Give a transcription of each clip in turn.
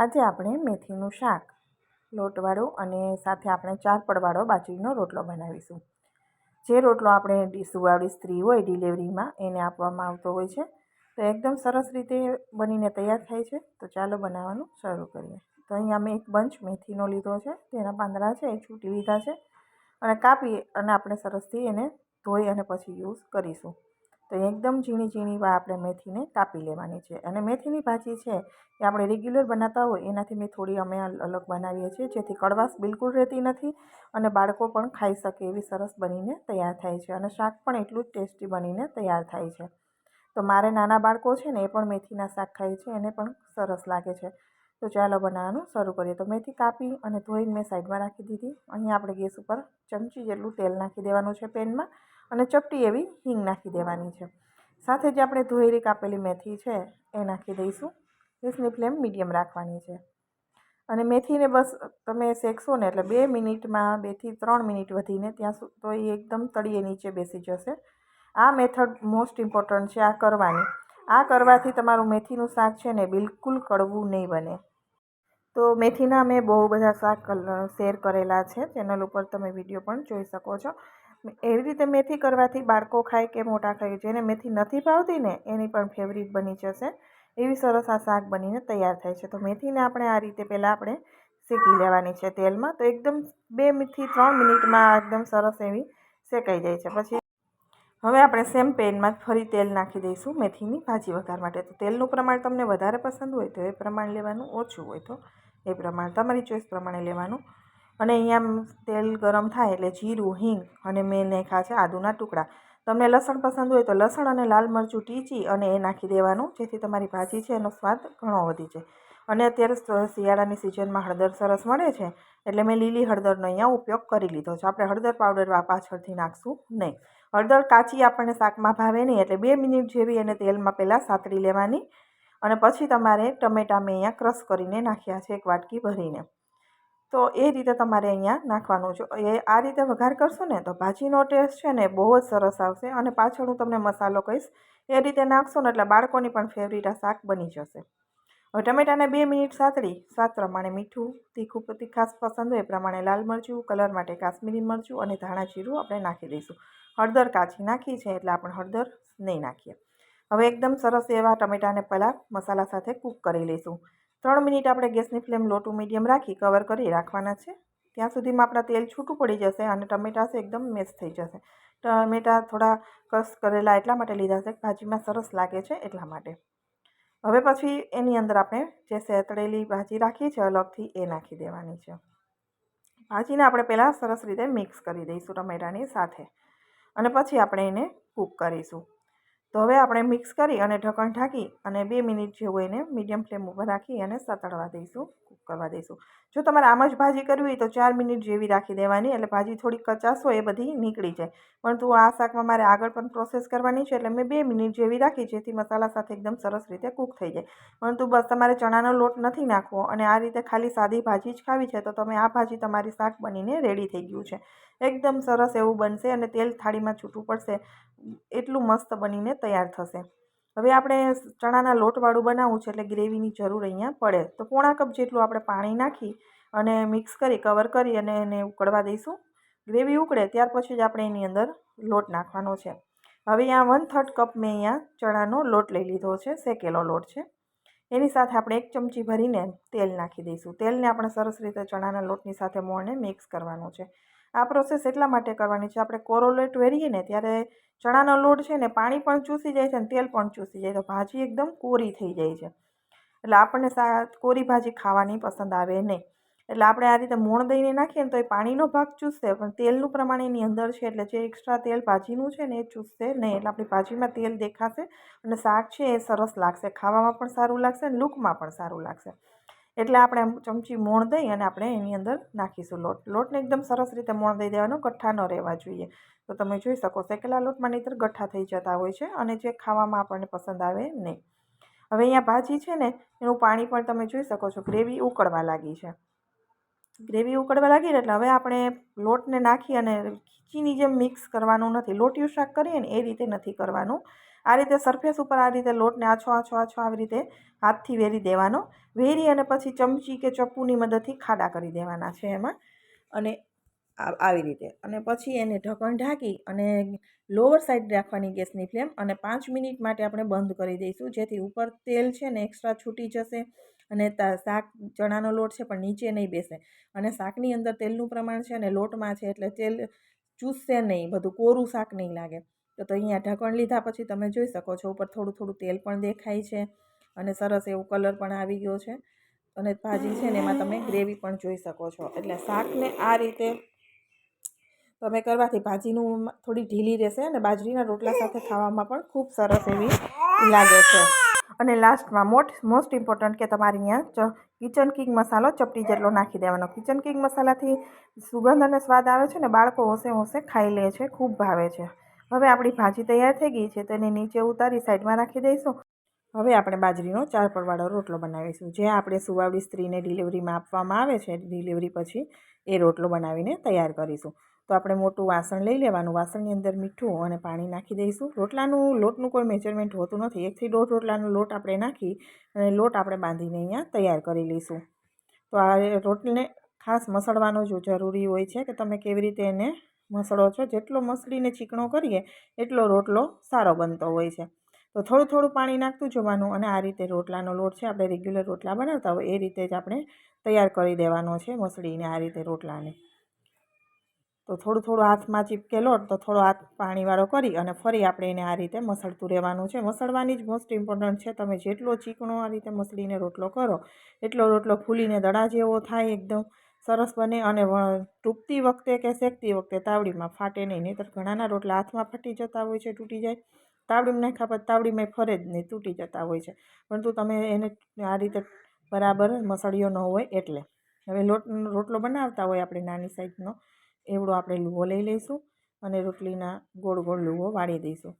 આજે આપણે મેથીનું શાક, લોટવાળું અને સાથે આપણે ચાર પડવાળો બાજરીનો રોટલો બનાવીશું. જે રોટલો આપણે સુવાળી સ્ત્રી હોય ડિલિવરીમાં એને આપવામાં આવતો હોય છે, તો એકદમ સરસ રીતે બનીને તૈયાર થાય છે. તો ચાલો બનાવવાનું શરૂ કરીએ. તો અહીંયા મેં એક બંચ મેથીનો લીધો છે, તેના પાંદડા છે એ છૂટી લીધા છે, અને કાપી અને આપણે સરસથી એને ધોઈ અને પછી યુઝ કરીશું. તો એકદમ ઝીણી ઝીણી આપણે મેથીને કાપી લેવાની છે. અને મેથીની ભાજી છે એ આપણે રેગ્યુલર બનાવતા હોય એનાથી મેં થોડી અમે અલગ બનાવીએ છીએ, જેથી કડવાશ બિલકુલ રહેતી નથી અને બાળકો પણ ખાઈ શકે એવી સરસ બનીને તૈયાર થાય છે અને શાક પણ એટલું જ ટેસ્ટી બનીને તૈયાર થાય છે. તો મારે નાના બાળકો છે ને એ પણ મેથીના શાક ખાય છે, એને પણ સરસ લાગે છે. તો ચાલો બનાવવાનું શરૂ કરીએ. તો મેથી કાપી અને ધોઈને મેં સાઈડમાં રાખી દીધી. અહીંયા આપણે ગેસ ઉપર ચમચી જેટલું તેલ નાખી દેવાનું છે પેનમાં. અને ચપટી એવી હિંગ નાખી દેવાની છે. સાથે જે આપણે ધોયેલી કાપેલી મેથી છે એ નાખી દઈશું. ગેસની ફ્લેમ મીડિયમ રાખવાની છે. અને મેથીને બસ તમે શેકશો ને એટલે બે મિનિટમાં બેથી ત્રણ મિનિટ વધીને ત્યાં તો એ એકદમ તળીએ નીચે બેસી જશે. આ મેથડ મોસ્ટ ઇમ્પોર્ટન્ટ છે, આ કરવાની. આ કરવાથી તમારું મેથીનું શાક છે ને બિલકુલ કડવું નહીં બને. તો મેથીના મેં બહુ બધા શાક શેર કરેલા છે. ચેનલ ઉપર તમે વીડિયો પણ જોઈ શકો છો. એવી રીતે મેથી કરવાથી બાળકો ખાય કે મોટા ખાય, જેને મેથી નથી ભાવતી ને એની પણ ફેવરિટ બની જશે, એવી સરસ આ શાક બનીને તૈયાર થાય છે. તો મેથીને આપણે આ રીતે પહેલાં આપણે શેકી લેવાની છે તેલમાં. તો એકદમ બેથી ત્રણ મિનિટમાં એકદમ સરસ એવી શેકાઈ જાય છે. પછી હવે આપણે સેમ પેનમાં ફરી તેલ નાખી દઈશું મેથીની ભાજી વઘાર માટે. તો તેલનું પ્રમાણ તમને વધારે પસંદ હોય તો એ પ્રમાણ લેવાનું ઓછું હોય તો એ પ્રમાણે, તમારી ચોઈસ પ્રમાણે લેવાનું અને અહીંયા તેલ ગરમ થાય એટલે જીરું, હિંગ અને મેં નાખ્યા છે આદુના ટુકડા. તમને લસણ પસંદ હોય તો લસણ અને લાલ મરચું ટીચી અને એ નાખી દેવાનું, જેથી તમારી ભાજી છે એનો સ્વાદ ઘણો વધી જાય. અને અત્યારે શિયાળાની સિઝનમાં હળદર સરસ મળે છે, એટલે મેં લીલી હળદરનો અહીંયા ઉપયોગ કરી લીધો છે. આપણે હળદર પાવડર પાછળથી નાખશું નહીં. હળદર કાચી આપણને શાકમાં ભાવે નહીં, એટલે બે મિનિટ જેવી એને તેલમાં પહેલાં સાતળી લેવાની. અને પછી તમારે ટમેટાં મેં અહીંયા ક્રશ કરીને નાખ્યા છે, એક વાટકી ભરીને. તો એ રીતે તમારે અહીંયા નાખવાનું છે. એ આ રીતે વઘાર કરશો ને તો ભાજીનો ટેસ્ટ છે ને બહુ જ સરસ આવશે અને પાછળ હું તમને મસાલો કહીશ. એ રીતે નાખશો ને એટલે બાળકોની પણ ફેવરિટ આ શાક બની જશે. હવે ટમેટાને બે મિનિટ સાતળી સ્વાદ પ્રમાણે મીઠું, તીખું તીખાસ પસંદ હોય એ પ્રમાણે લાલ મરચું, કલર માટે કાશ્મીરી મરચું અને ધાણા જીરું આપણે નાખી દઈશું. હળદર કાચી નાખી છે એટલે આપણે હળદર નહીં નાખીએ. હવે એકદમ સરસ એવા ટમેટાને પહેલાં મસાલા સાથે કૂક કરી લઈશું. ત્રણ મિનિટ આપણે ગેસની ફ્લેમ લો ટુ મીડિયમ રાખી કવર કરી રાખવાના છે. ત્યાં સુધીમાં આપણા તેલ છૂટું પડી જશે અને ટમેટા છે એકદમ મેશ થઈ જશે. ટમેટા થોડા કસ કરેલા એટલા માટે લીધા છે, ભાજીમાં સરસ લાગે છે એટલા માટે. હવે પછી એની અંદર આપણે જે સેતળેલી ભાજી રાખી છે અલગથી એ નાખી દેવાની છે. ભાજીને આપણે પહેલાં સરસ રીતે મિક્સ કરી દઈશું ટમેટાની સાથે. અને પછી આપણે એને કૂક કરીશું. તો હવે આપણે મિક્સ કરી અને ઢક્કણ ઢાંકી અને બે મિનિટ જેવું એને મીડિયમ ફ્લેમ ઉપર રાખી અને સતળવા દઈશું, કૂક કરવા દઈશું. જો તમારે આમ જ ભાજી કરવી હોય તો ચાર મિનિટ જેવી રાખી દેવાની, એટલે ભાજી થોડી કચાશ હોય એ બધી નીકળી જાય. પરંતુ આ શાકમાં મારે આગળ પણ પ્રોસેસ કરવાની છે, એટલે મેં બે મિનિટ જેવી રાખી જેથી મસાલા સાથે એકદમ સરસ રીતે કૂક થઈ જાય. પરંતુ બસ તમારે ચણાનો લોટ નથી નાખવો અને આ રીતે ખાલી સાદી ભાજી જ ખાવી છે, તો તમે આ ભાજી તમારી શાક બનીને રેડી થઈ ગયું છે. એકદમ સરસ એવું બનશે અને તેલ થાળીમાં છૂટું પડશે. એટલું મસ્ત બનીને તૈયાર થશે. હવે આપણે ચણાના લોટવાળું બનાવવું છે એટલે ગ્રેવીની જરૂર અહીંયા પડે. તો પોણા કપ જેટલું આપણે પાણી નાખી અને મિક્સ કરી, કવર કરી અને એને ઉકળવા દઈશું. ગ્રેવી ઉકળે ત્યાર પછી જ આપણે એની અંદર લોટ નાખવાનો છે. હવે અહીંયા વન થર્ડ કપ મેં અહીંયા ચણાનો લોટ લઈ લીધો છે, શેકેલો લોટ છે. એની સાથે આપણે એક ચમચી ભરીને તેલ નાખી દઈશું. તેલને આપણે સરસ રીતે ચણાના લોટની સાથે મોણને મિક્સ કરવાનું છે. આ પ્રોસેસ એટલા માટે કરવાની છે, આપણે કોરો લોટ વેરીએ ને ત્યારે ચણાનો લોટ છે ને પાણી પણ ચૂસી જાય છે ને તેલ પણ ચૂસી જાય તો ભાજી એકદમ કોરી થઈ જાય છે. એટલે આપણને સા, કોરી ભાજી ખાવાની પસંદ આવે નહીં. એટલે આપણે આ રીતે મોણ દઈને નાખીએ ને તો એ પાણીનો ભાગ ચૂસશે, પણ તેલનું પ્રમાણ એની અંદર છે, એટલે જે એક્સ્ટ્રા તેલ ભાજીનું છે ને એ ચૂસશે નહીં, એટલે આપણી ભાજીમાં તેલ દેખાશે અને શાક છે એ સરસ લાગશે, ખાવામાં પણ સારું લાગશે અને લૂકમાં પણ સારું લાગશે. એટલે આપણે ચમચી મોણ દઈ અને આપણે એની અંદર નાખીશું લોટ. લોટને એકદમ સરસ રીતે મોણ દઈ દેવાનો, ગઠ્ઠા ન રહેવા જોઈએ. તો તમે જોઈ શકો શેકેલા લોટમાં નહીંતર ગઠ્ઠા થઈ જતા હોય છે અને જે ખાવામાં આપણને પસંદ આવે નહીં. હવે અહીંયા ભાજી છે ને, એનું પાણી પણ તમે જોઈ શકો છો, ગ્રેવી ઉકળવા લાગી છે. ગ્રેવી ઉકળવા લાગી એટલે હવે આપણે લોટને નાખી અને ખીચીની જેમ મિક્સ કરવાનું નથી. લોટિયું શાક કરીએ ને એ રીતે નથી કરવાનું. આ રીતે સરફેસ ઉપર આ રીતે લોટને આછો આછો આછો આવી રીતે હાથથી વેરી દેવાનો. વેરી અને પછી ચમચી કે ચપ્પુની મદદથી ખાડા કરી દેવાના છે એમાં. અને આવી રીતે. અને પછી એને ઢક્કણ ઢાંકી અને લોવર સાઈડ રાખવાની ગેસની ફ્લેમ અને પાંચ મિનિટ માટે આપણે બંધ કરી દઈશું. જેથી ઉપર તેલ છે ને એક્સ્ટ્રા છૂટી જશે અને શાક ચણાનો લોટ છે પણ નીચે નહીં બેસે. અને શાકની અંદર તેલનું પ્રમાણ છે અને લોટમાં છે એટલે તેલ ચૂસશે નહીં. બધું કોરું શાક નહીં લાગે. તો તો અહીંયા ઢાંકણ લીધા પછી તમે જોઈ શકો છો, ઉપર થોડું થોડું તેલ પણ દેખાય છે અને સરસ એવો કલર પણ આવી ગયો છે. અને ભાજી છે ને એમાં તમે ગ્રેવી પણ જોઈ શકો છો. એટલે શાકને આ રીતે તમે કરવાથી ભાજીનું થોડી ઢીલી રહેશે અને બાજરીના રોટલા સાથે ખાવામાં પણ ખૂબ સરસ એવી લાગે છે. અને લાસ્ટમાં મોટ મોસ્ટ ઇમ્પોર્ટન્ટ કે તમારે અહીંયા કિચન કિંગ મસાલો ચપટી જેટલો નાખી દેવાનો. કિચન કિંગ મસાલાથી સુગંધ અને સ્વાદ આવે છે ને બાળકો હોંશે હોંશે ખાઈ લે છે, ખૂબ ભાવે છે. હવે આપણી ભાજી તૈયાર થઈ ગઈ છે તેને નીચે ઉતારી સાઈડમાં રાખી દઈશું. હવે આપણે બાજરીનો ચાર પરવાળો રોટલો બનાવીશું. જે આપણે સુવાવડી સ્ત્રીને ડિલિવરીમાં આપવામાં આવે છે, ડિલિવરી પછી એ રોટલો બનાવીને તૈયાર કરીશું. તો આપણે મોટું વાસણ લઈ લેવાનું. વાસણની અંદર મીઠું અને પાણી નાખી દઈશું. રોટલાનું, લોટનું કોઈ મેજરમેન્ટ હોતું નથી. એકથી દોઢ રોટલાનો લોટ આપણે નાખી અને લોટ આપણે બાંધીને અહીંયા તૈયાર કરી લઈશું. તો આ રોટલીને ખાસ મસળવાનો જો જરૂરી હોય છે કે તમે કેવી રીતે એને મસળો છો. જેટલો મસળીને ચીકણો કરીએ, એટલો રોટલો સારો બનતો હોય છે. તો થોડું થોડું પાણી નાખતું જવાનું અને આ રીતે રોટલાનો લોટ છે, આપણે રેગ્યુલર રોટલા બનાવતા હોય, એ રીતે જ આપણે તૈયાર કરી દેવાનો છે મસળીને આ રીતે રોટલાને. તો થોડું થોડું હાથમાં ચીપકે લોટ, તો થોડો હાથ પાણીવાળો કરી અને ફરી આપણે એને આ રીતે મસળતું રહેવાનું છે. મસળવાની જ મોસ્ટ ઇમ્પોર્ટન્ટ છે, તમે જેટલો ચીકણો આ રીતે મસળીને રોટલો કરો, એટલો રોટલો ફૂલીને દડા જેવો થાય એકદમ. સરસ બને અને તૂટતી વખતે કે શેકતી વખતે તાવડીમાં ફાટે નહીં, નહીંતર ઘણાના રોટલા હાથમાં ફાટી જતા હોય છે, તૂટી જાય. તાવડીમાં નાખ્યા પછી તાવડીમાં ફરે જ નહીં, તૂટી જતા હોય છે. પરંતુ તમે એને આ રીતે બરાબર મસળ્યો ન હોય એટલે. હવે લોટ, રોટલો બનાવતા હોય આપણે નાની સાઈઝનો, એવડો આપણે લુવો લઈ લઈશું અને રોટલીના ગોળ ગોળ લુવો વાળી દઈશું.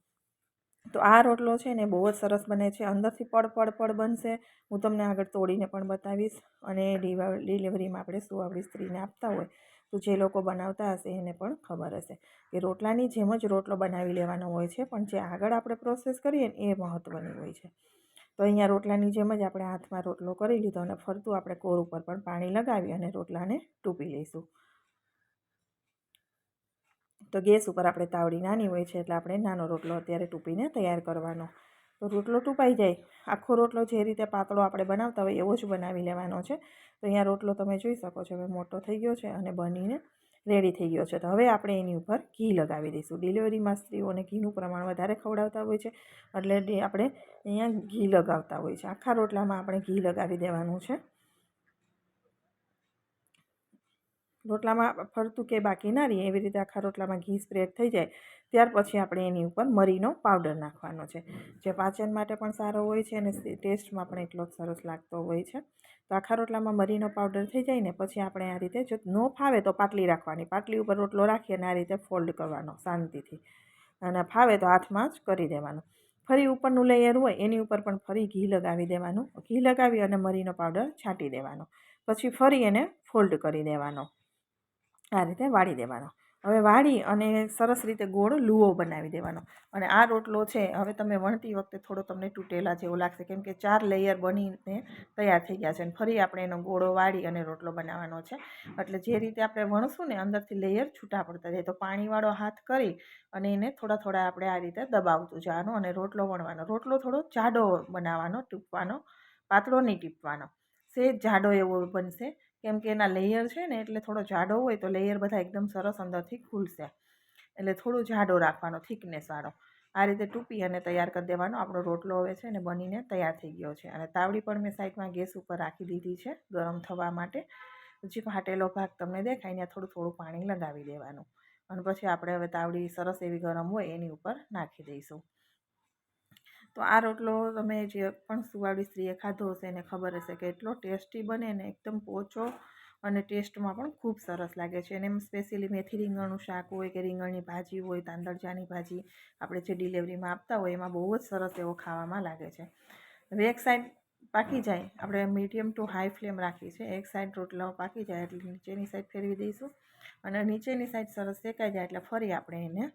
તો આ રોટલો છે ને બહુ જ સરસ બને છે. અંદરથી પડ પડ પડ બનશે. હું તમને આગળ તોડીને પણ બતાવીશ અને ડિલિવરીમાં આપણે સુવાવડી સ્ત્રીને આપતા હોય તો જે લોકો બનાવતા હશે એને પણ ખબર હશે કે રોટલાની જેમ જ રોટલો બનાવી લેવાનો હોય છે, પણ જે આગળ આપણે પ્રોસેસ કરીએ ને એ મહત્ત્વની હોય છે. તો અહીંયા રોટલાની જેમ જ આપણે હાથમાં રોટલો કરી લીધો અને ફરતું આપણે કોર ઉપર પણ પાણી લગાવી અને રોટલાને ટૂંપી લઈશું. તો ગેસ ઉપર આપણે તાવડી નાની હોય છે એટલે આપણે નાનો રોટલો અત્યારે ટૂંપીને તૈયાર કરવાનો. તો રોટલો ટૂંપાઈ જાય. આખો રોટલો જે રીતે પાતળો આપણે બનાવતા હોય એવો જ બનાવી લેવાનો છે. તો અહીંયા રોટલો તમે જોઈ શકો છો. હવે મોટો થઈ ગયો છે અને બનીને રેડી થઈ ગયો છે. તો હવે આપણે એની ઉપર ઘી લગાવી દઈશું. ડિલિવરીમાં સ્ત્રીઓને ઘીનું પ્રમાણ વધારે ખવડાવતા હોય છે. એટલે આપણે અહીંયા ઘી લગાવતા હોય છે. આખા રોટલામાં આપણે ઘી લગાવી દેવાનું છે. રોટલામાં ફરતું કે બાકી ના રહીએ એવી રીતે આખા રોટલામાં ઘી સ્પ્રેડ થઈ જાય, ત્યાર પછી આપણે એની ઉપર મરીનો પાવડર નાખવાનો છે. જે પાચન માટે પણ સારો હોય છે અને ટેસ્ટમાં પણ એટલો જ સરસ લાગતો હોય છે. તો આખા રોટલામાં મરીનો પાવડર થઈ જાય ને પછી આપણે આ રીતે જો ન ફાવે તો પાટલી રાખવાની. પાટલી ઉપર રોટલો રાખી અને આ રીતે ફોલ્ડ કરવાનો શાંતિથી. અને ફાવે તો હાથમાં જ કરી દેવાનું. ફરી ઉપરનું લેયર હોય એની ઉપર પણ ફરી ઘી લગાવી દેવાનું. ઘી લગાવી અને મરીનો પાવડર છાંટી દેવાનો. પછી ફરી એને ફોલ્ડ કરી દેવાનો. આ રીતે વાળી દેવાનો. હવે વાળી અને સરસ રીતે ગોળ લુઓ બનાવી દેવાનો. અને આ રોટલો છે, હવે તમે વણતી વખતે થોડો તમને તૂટેલા જેવો લાગશે. કેમ કે ચાર લેયર બનીને તૈયાર થઈ ગયા છે અને ફરી આપણે એનો ગોળો વાળી અને રોટલો બનાવવાનો છે. એટલે જે રીતે આપણે વણશું ને અંદરથી લેયર છૂટા પડતા જાય. તો પાણીવાળો હાથ કરી અને એને થોડા થોડા આપણે આ રીતે દબાવતું જવાનું અને રોટલો વણવાનો. રોટલો થોડો જાડો બનાવવાનો, ટીપવાનો, પાતળો નહીં ટીપવાનો. સેજ જાડો એવો બનશે. કેમ કે એના લેયર છે ને એટલે થોડો જાડો હોય તો લેયર બધા એકદમ સરસ અંદરથી ખુલશે. એટલે થોડું જાડો રાખવાનો થિકનેસવાળો આ રીતે ટૂંપી અને તૈયાર કરી દેવાનો. આપણો રોટલો હવે છે ને બનીને તૈયાર થઈ ગયો છે. અને તાવડી પણ મેં સાઈડમાં ગેસ ઉપર રાખી દીધી છે ગરમ થવા માટે. જે ફાટેલો ભાગ તમને દેખાય ને થોડું થોડું પાણી લગાવી દેવાનું. અને પછી આપણે હવે તાવડી સરસ એવી ગરમ હોય એની ઉપર નાખી દઈશું. તો આ રોટલો તમે જે પણ સુવાળી સ્ત્રીએ ખાધો હશે એને ખબર હશે કે એટલો ટેસ્ટી બને ને એકદમ પોચો અને ટેસ્ટમાં પણ ખૂબ સરસ લાગે છે. અને એમ સ્પેશિયલી મેથી રીંગણનું શાક હોય કે રીંગણની ભાજી હોય, તાંદળજાની ભાજી આપણે જે ડિલિવરીમાં આપતા હોય એમાં બહુ જ સરસ એવો ખાવામાં લાગે છે. હવે એક સાઈડ પાકી જાય, આપણે મીડિયમ ટુ હાઈ ફ્લેમ રાખી છે. એક સાઈડ રોટલાઓ પાકી જાય એટલે નીચેની સાઈડ ફેરવી દઈશું અને નીચેની સાઈડ સરસ શેકાઈ જાય એટલે ફરી આપણે એને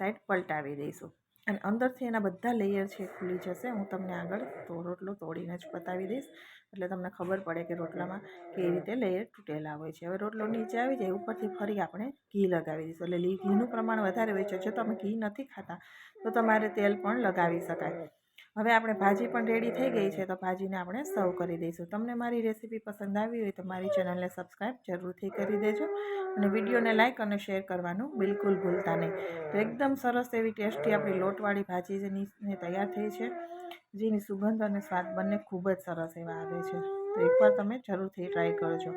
સાઈડ પલટાવી દઈશું. અને અંદરથી એના બધા લેયર છે ખુલી જશે. હું તમને આગળ તો રોટલો તોડીને જ બતાવી દઈશ. એટલે તમને ખબર પડે કે રોટલામાં કેવી રીતે લેયર તૂટેલા હોય છે. હવે રોટલો નીચે આવી જાય, ઉપરથી ફરી આપણે ઘી લગાવી દઈશું. એટલે ઘીનું પ્રમાણ વધારે હોય છે. જો તમે ઘી નથી ખાતા, તો તમારે તેલ પણ લગાવી શકાય. હવે આપણે ભાજી પણ રેડી થઈ ગઈ છે, તો ભાજીને આપણે સર્વ કરી દઈશું. તમને મારી રેસીપી પસંદ આવી હોય તો મારી ચેનલને સબસ્ક્રાઈબ જરૂરથી કરી દેજો અને વિડીયોને લાઇક અને શેર કરવાનું બિલકુલ ભૂલતા નહીં. તો એકદમ સરસ એવી ટેસ્ટી આપણી લોટવાળી ભાજી જેની ને તૈયાર થઈ છે, જેની સુગંધ અને સ્વાદ બંને ખૂબ જ સરસ એવા આવે છે. તો એકવાર તમે જરૂરથી ટ્રાય કરજો.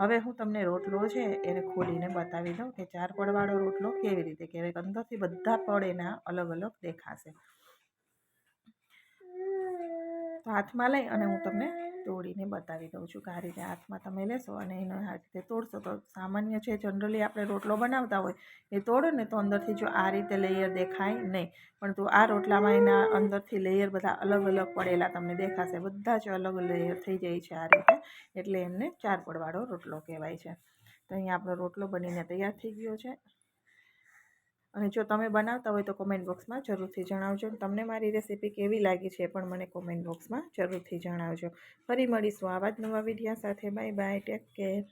હવે હું તમને રોટલો છે એને ખોલીને બતાવી દઉં કે ચાર પડવાળો રોટલો કેવી રીતે કહેવાય અંદરથી બધા પડ એના અલગ અલગ દેખાશે. હાથમાં લઈ અને હું તમને તોડીને બતાવી દઉં છું કે આ રીતે હાથમાં તમે લેશો અને એને આ રીતે તોડશો. તો સામાન્ય છે, જનરલી આપણે રોટલો બનાવતા હોય એ તોડો ને તો અંદરથી જો આ રીતે લેયર દેખાય નહીં. પણ તો આ રોટલામાં એના અંદરથી લેયર બધા અલગ અલગ પડેલા તમને દેખાશે. બધા જ અલગ લેયર થઈ જાય છે આ રીતે. એટલે એમને ચાર પડવાળો રોટલો કહેવાય છે. તો અહીંયા આપણો રોટલો બનીને તૈયાર થઈ ગયો છે. અને જો તમે બનાવતા હોય તો કોમેન્ટ બોક્સમાં જરૂરથી જણાવજો. તમને મારી રેસીપી કેવી લાગી છે પણ મને કોમેન્ટ બોક્સમાં જરૂરથી જણાવજો. ફરી મળીશું આવા જ નવા વિડીયા સાથે. Bye bye take care